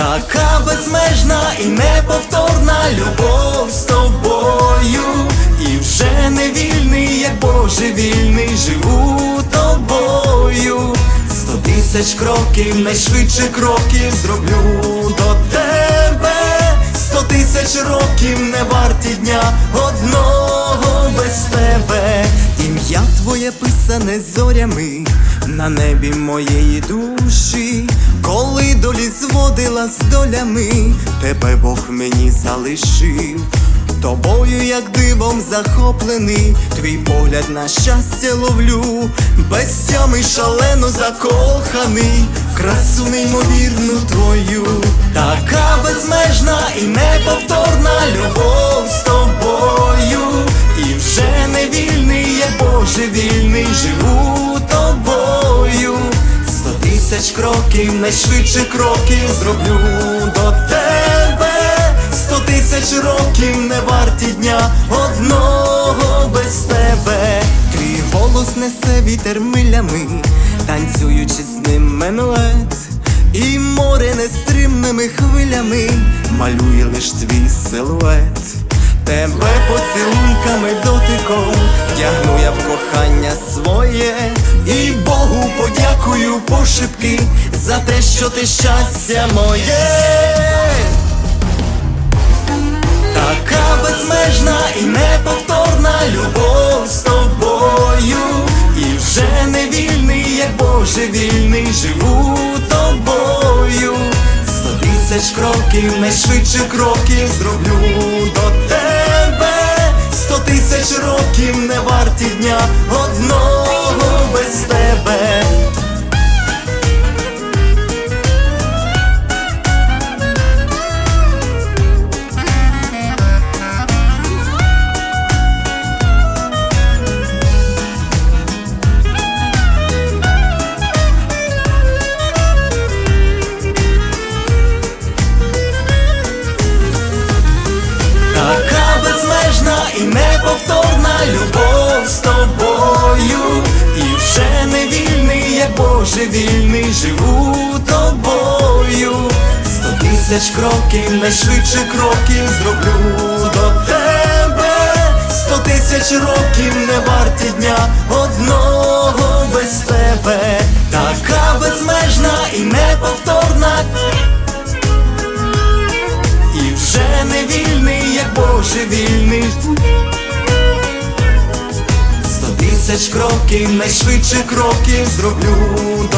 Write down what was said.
Така безмежна і неповторна любов з тобою, і вже не вільний, як божевільний, живу тобою. Сто тисяч кроків, найшвидше кроків зроблю до тебе. Сто тисяч років не варті дня одного без тебе. Ім'я твоє писане зорями на небі моєї душі, долі зводила з долями, тебе Бог мені залишив. Тобою, як дивом захоплений, твій погляд на щастя ловлю, без сями шалено закоханий, красу неймовірну твою, така безмежна і неповторна любов з тобою, і вже не вільний, як божевільний, живу тисяч кроків, найшвидше кроків зроблю до тебе. Сто тисяч років не варті дня одного без тебе. Твій голос несе вітер милями, танцюючи з ним менует, і море нестримними хвилями малює лиш твій силует. Подякую пошепки за те, що ти щастя моє. Така безмежна і неповторна любов з тобою, і вже не вільний, як божевільний, живу тобою. Сто тисяч кроків, найшвидше кроків зроблю до тебе. Сто тисяч років не варті дня одного як божевільний, живу тобою. Сто тисяч кроків, найшвидше кроків зроблю до тебе. Сто тисяч років не варті дня одного без тебе. Така безмежна і неповторна. І вже не вільний, як божевільний Сто тисяч кроків, найшвидше кроків зроблю